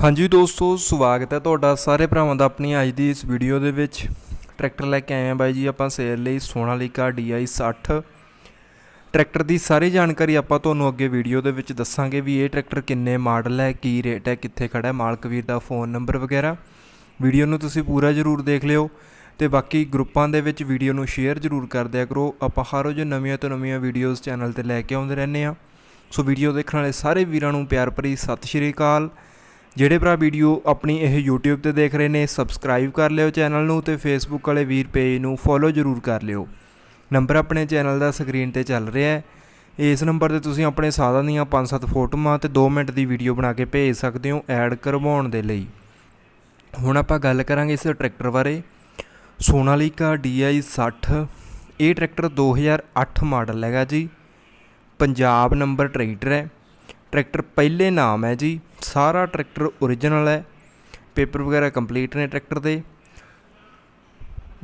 ਹਾਂਜੀ ਦੋਸਤੋ, ਸਵਾਗਤ ਹੈ ਤੁਹਾਡਾ ਸਾਰੇ ਭਰਾਵਾਂ ਦਾ ਆਪਣੀ ਅੱਜ ਦੀ ਇਸ ਵੀਡੀਓ ਦੇ ਵਿੱਚ। ਟਰੈਕਟਰ ਲੈ ਕੇ ਆਏ ਹਾਂ ਬਾਈ ਜੀ ਆਪਾਂ ਸੇਲ ਲਈ ਸੋਨਾਲੀਕਾ DI 60 ਟਰੈਕਟਰ ਦੀ ਸਾਰੀ ਜਾਣਕਾਰੀ ਆਪਾਂ ਤੁਹਾਨੂੰ ਅੱਗੇ ਵੀਡੀਓ ਦੇ ਵਿੱਚ ਦੱਸਾਂਗੇ ਵੀ ਇਹ ਟਰੈਕਟਰ ਕਿੰਨੇ ਮਾਡਲ ਹੈ, ਕੀ ਰੇਟ ਹੈ, ਕਿੱਥੇ ਖੜਾ ਹੈ, ਮਾਲਕ ਵੀਰ ਦਾ ਫੋਨ ਨੰਬਰ ਵਗੈਰਾ। ਵੀਡੀਓ ਨੂੰ ਤੁਸੀਂ ਪੂਰਾ ਜ਼ਰੂਰ ਦੇਖ ਲਿਓ ਤੇ ਬਾਕੀ ਗਰੁੱਪਾਂ ਦੇ ਵਿੱਚ ਵੀਡੀਓ ਨੂੰ ਸ਼ੇਅਰ ਜ਼ਰੂਰ ਕਰ ਦਿਆ ਕਰੋ। ਆਪਾਂ ਹਰ ਰੋਜ਼ ਨਵੀਆਂ ਤੋਂ ਨਵੀਆਂ ਵੀਡੀਓਜ਼ ਚੈਨਲ ਤੇ ਲੈ ਕੇ ਆਉਂਦੇ ਰਹਿੰਦੇ ਆ ਸੋ ਵੀਡੀਓ ਦੇਖਣ ਵਾਲੇ ਸਾਰੇ ਵੀਰਾਂ ਨੂੰ ਪਿਆਰ ਭਰੀ ਸਤਿ ਸ਼੍ਰੀ ਅਕਾਲ। ਜਿਹੜੇ ਭਰਾ ਵੀਡੀਓ ਆਪਣੀ ਇਹ YouTube ਤੇ ਦੇਖ ਰਹੇ ਨੇ ਸਬਸਕ੍ਰਾਈਬ ਕਰ ਲਿਓ ਚੈਨਲ ਨੂੰ ਤੇ Facebook ਵਾਲੇ ਵੀਰ ਪੇਜ ਨੂੰ ਫੋਲੋ ਜ਼ਰੂਰ ਕਰ ਲਿਓ। ਨੰਬਰ ਆਪਣੇ ਚੈਨਲ ਦਾ ਸਕਰੀਨ ਤੇ ਚੱਲ ਰਿਹਾ ਹੈ। ਇਸ ਨੰਬਰ ਤੇ ਤੁਸੀਂ ਆਪਣੇ ਸਾਧਨ ਦੀਆਂ 5-7 ਫੋਟੋਆਂ ਤੇ 2 ਮਿੰਟ ਦੀ ਵੀਡੀਓ ਬਣਾ ਕੇ ਭੇਜ ਸਕਦੇ ਹੋ ਐਡ ਕਰਵਾਉਣ ਦੇ ਲਈ। ਹੁਣ ਆਪਾਂ ਗੱਲ ਕਰਾਂਗੇ ਇਸ ਟਰੈਕਟਰ ਬਾਰੇ। ਸੋਨਾਲੀਕਾ DI 60 ਇਹ ਟਰੈਕਟਰ 2008 ਮਾਡਲ ਹੈਗਾ ਜੀ। ਪੰਜਾਬ ਨੰਬਰ ਟਰੈਕਟਰ ਹੈ। ਟਰੈਕਟਰ ਪਹਿਲੇ ਨਾਮ ਹੈ ਜੀ। ਸਾਰਾ ਟਰੈਕਟਰ ਓਰੀਜਨਲ ਹੈ। ਪੇਪਰ ਵਗੈਰਾ ਕੰਪਲੀਟ ਨੇ ਟਰੈਕਟਰ ਦੇ।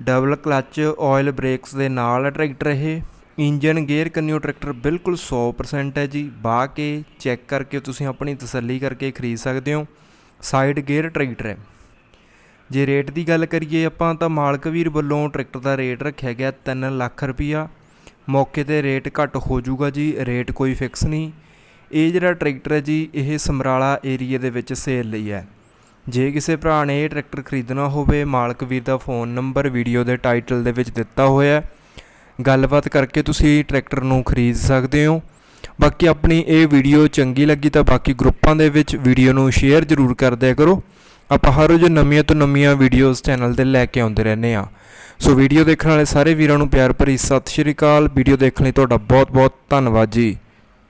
ਡਬਲ ਕਲਚ ਆਇਲ ਬ੍ਰੇਕਸ ਦੇ ਨਾਲ ਹੈ ਟਰੈਕਟਰ ਇਹ। ਇੰਜਨ ਗੇਅਰ ਕੰਨਿਓ ਟਰੈਕਟਰ ਬਿਲਕੁਲ 100% ਹੈ ਜੀ। ਬਾ ਕੇ ਚੈੱਕ ਕਰਕੇ ਤੁਸੀਂ ਆਪਣੀ ਤਸੱਲੀ ਕਰਕੇ ਖਰੀਦ ਸਕਦੇ ਹੋ। ਸਾਈਡ ਗੇਅਰ ਟਰੈਕਟਰ ਹੈ। ਜੇ ਰੇਟ ਦੀ ਗੱਲ ਕਰੀਏ ਆਪਾਂ ਤਾਂ ਮਾਲਕ ਵੀਰ ਵੱਲੋਂ ਟਰੈਕਟਰ ਦਾ ਰੇਟ ਰੱਖਿਆ ਗਿਆ 3 ਲੱਖ ਰੁਪਈਆ। ਮੌਕੇ ਤੇ ਰੇਟ ਘੱਟ ਹੋ ਜਾਊਗਾ ਜੀ। ਰੇਟ ਕੋਈ ਫਿਕਸ ਨਹੀਂ। ਇਹ ਜਿਹੜਾ ਟਰੈਕਟਰ ਹੈ ਜੀ, ਇਹ ਸਮਰਾਲਾ ਏਰੀਆ ਦੇ ਵਿੱਚ ਸੇਲ ਲਈ ਹੈ। ਜੇ ਕਿਸੇ ਭਰਾ ਨੇ ਇਹ ਟਰੈਕਟਰ ਖਰੀਦਣਾ ਹੋਵੇ, ਮਾਲਕ ਵੀਰ ਦਾ ਫੋਨ ਨੰਬਰ, ਵੀਡੀਓ ਦੇ ਟਾਈਟਲ ਦੇ ਵਿੱਚ ਦਿੱਤਾ ਹੋਇਆ ਹੈ। ਗੱਲਬਾਤ ਕਰਕੇ ਤੁਸੀਂ ਟਰੈਕਟਰ ਨੂੰ ਖਰੀਦ ਸਕਦੇ ਹੋ। ਬਾਕੀ ਆਪਣੀ ਇਹ ਵੀਡੀਓ ਚੰਗੀ ਲੱਗੀ ਤਾਂ ਬਾਕੀ ਗਰੁੱਪਾਂ ਦੇ ਵਿੱਚ ਵੀਡੀਓ ਨੂੰ ਸ਼ੇਅਰ ਜ਼ਰੂਰ ਕਰਦਿਆ ਕਰੋ। ਆਪਾਂ ਹਰ ਰੋਜ਼ ਨਵੀਆਂ ਤੋਂ ਨਵੀਆਂ ਵੀਡੀਓਜ਼ ਚੈਨਲ ਤੇ ਲੈ ਕੇ ਆਉਂਦੇ ਰਹਿੰਦੇ ਆ ਸੋ ਵੀਡੀਓ ਦੇਖਣ ਵਾਲੇ ਸਾਰੇ ਵੀਰਾਂ ਨੂੰ ਪਿਆਰ ਭਰੀ ਸਤਿ ਸ਼੍ਰੀ ਅਕਾਲ। ਵੀਡੀਓ ਦੇਖਣ ਲਈ ਤੁਹਾਡਾ ਬਹੁਤ ਬਹੁਤ ਧੰਨਵਾਦ ਜੀ।